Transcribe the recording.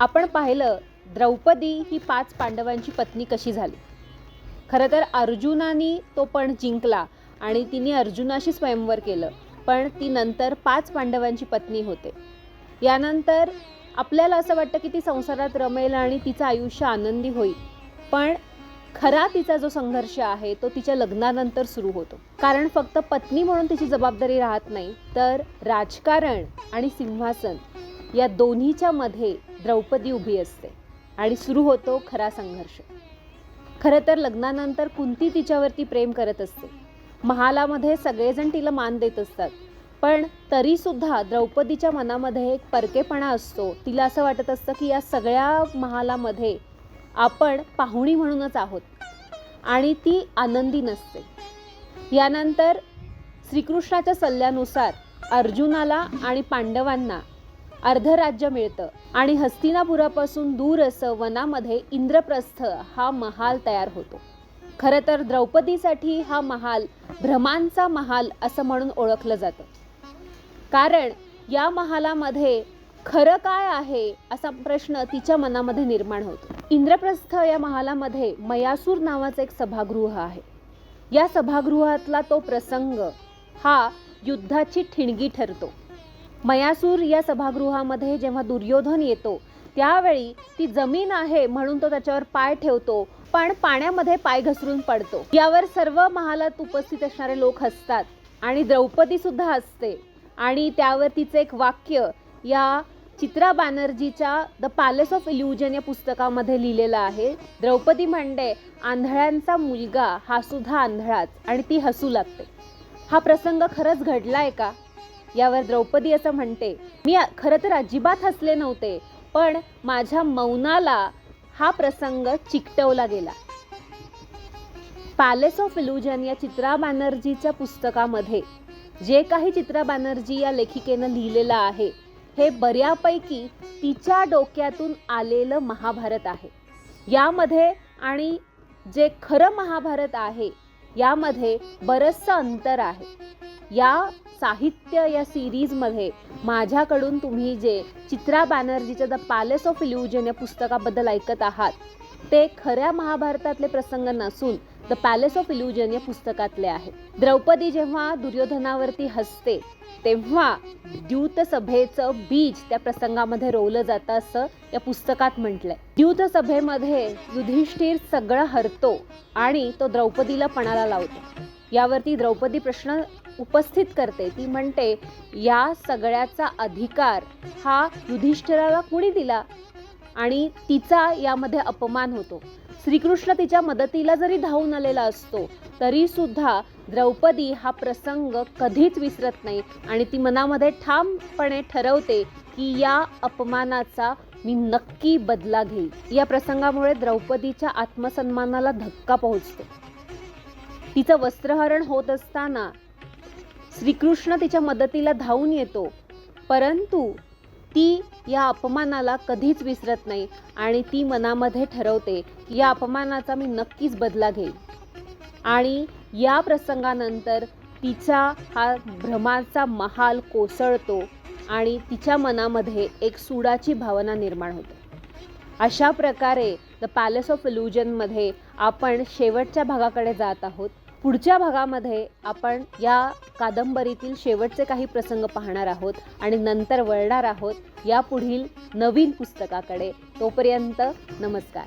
आपण पाहिलं द्रौपदी ही पाच पांडवांची पत्नी कशी झाली? खरं तर अर्जुनाने तो पण जिंकला आणि तिने अर्जुनाशी स्वयंवर केलं पण ती नंतर पाच पांडवांची पत्नी होते. यानंतर आपल्याला असं वाटतं की ती संसारात रमेल आणि तिचं आयुष्य आनंदी होईल पण खरा तिचा जो संघर्ष आहे तो तिच्या लग्नानंतर सुरू होतो. कारण फक्त पत्नी म्हणून तिची जबाबदारी राहत नाही तर राजकारण आणि सिंहासन या दोन्हीच्या मध्ये द्रौपदी उभी असते. आणि सुरू होतो खरा संघर्ष. खरं तर लग्नानंतर कुंती तिच्यावरती प्रेम करत असते. महालामध्ये सगळेजण तिला मान देत असतात. पण तरीसुद्धा द्रौपदीच्या मनामध्ये एक परकेपणा असतो. तिला असं वाटत असतं की या सगळ्या महालामध्ये आपण पाहुणी म्हणूनच आहोत. आणि ती आनंदी नसते. यानंतर श्रीकृष्णाच्या सल्ल्यानुसार अर्जुनाला आणि पांडवांना अर्धराज्य मिळतं. आणि हस्तिनापुरापासून दूर असं वनामध्ये इंद्रप्रस्थ हा महाल तयार होतो. खरं तर द्रौपदीसाठी हा महाल भ्रमांचा महाल असं म्हणून ओळखलं जातं. कारण या महालामध्ये खरं काय आहे असा प्रश्न तिच्या मनामध्ये निर्माण होतो. इंद्रप्रस्थ या महालामध्ये मयासूर नावाचं एक सभागृह आहे. या सभागृहातला तो प्रसंग हा युद्धाची ठिणगी ठरतो. मयासूर या सभागृहामध्ये जेव्हा दुर्योधन येतो त्यावेळी ती जमीन आहे म्हणून तो त्याच्यावर पाय ठेवतो पण पाण्यामध्ये पाय घसरून पडतो. यावर सर्व महालात उपस्थित असणारे लोक हसतात आणि द्रौपदी सुद्धा हसते. आणि त्यावर तिचं एक वाक्य या चित्रा बॅनर्जीच्या द पॅलेस ऑफ इल्युजन या पुस्तकामध्ये लिहिलेलं आहे. द्रौपदी म्हणते आंधळ्यांचा मुलगा हा सुद्धा आंधळाच आणि ती हसू लागते. हा प्रसंग खरंच घडलाय का? यावर द्रौपदी असं म्हणते मी खरं तर अजिबात हसले नव्हते पण माझ्या मौनाला हा प्रसंग चिकटवला गेला. पॅलेस ऑफ इल्युजन या चित्रा बॅनर्जीच्या पुस्तकामध्ये जे काही चित्रा बॅनर्जी या लेखिकेनं लिहिलेलं आहे हे बऱ्यापैकी तिच्या डोक्यातून आलेलं महाभारत आहे. यामध्ये आणि जे खरं महाभारत आहे यामध्ये बरंचसं अंतर आहे. या साहित्य या सिरीजमध्ये माझ्याकडून तुम्ही जे चित्रा बॅनर्जीच्या द पॅलेस ऑफ इल्युजन या पुस्तकाबद्दल ऐकत आहात ते खऱ्या महाभारतातले प्रसंग नसून द पॅलेस ऑफ इल्युजन या पुस्तकातले आहेत. द्रौपदी जेव्हा दुर्योधनावरती हसते तेव्हा द्यूतसभेचं बीज त्या प्रसंगामध्ये रोवलं जातं असं या पुस्तकात म्हटलंय. द्यूतसभेमध्ये युधिष्ठिर सगळं हरतो आणि तो द्रौपदीला पणाला लावतो. यावरती द्रौपदी प्रश्न उपस्थित करते. ती म्हणते या सगळ्याचा अधिकार हा युधिष्ठिराला कुणी दिला? आणि तिचा यामध्ये अपमान होतो. श्रीकृष्ण तिच्या मदतीला जरी धावून आलेला असतो तरी सुद्धा द्रौपदी हा प्रसंग कधीच विसरत नाही आणि ती मनामध्ये ठामपणे ठरवते की या अपमानाचा मी नक्की बदला घेईल. या प्रसंगामुळे द्रौपदीच्या आत्मसन्मानाला धक्का पोहोचतो. तिचं वस्त्रहरण होत असताना श्रीकृष्ण तिच्या मदतीला धावून येतो. परंतु ती या अपमानाला कधीच विसरत नाही आणि ती मनामध्ये ठरवते की या अपमानाचा मी नक्कीच बदला घेईल आणि या प्रसंगानंतर तिचा हा भ्रमाचा महाल कोसळतो आणि तिच्या मनामध्ये एक सुडाची भावना निर्माण होते. अशा प्रकारे द पॅलेस ऑफ इल्युजनमध्ये आपण शेवटच्या भागाकडे जात आहोत. पुढच्या भागामध्ये आपण या कादंबरीतील शेवटचे काही प्रसंग पाहणार आहोत आणि नंतर वळणार आहोत या पुढील नवीन पुस्तकाकडे. तोपर्यंत नमस्कार.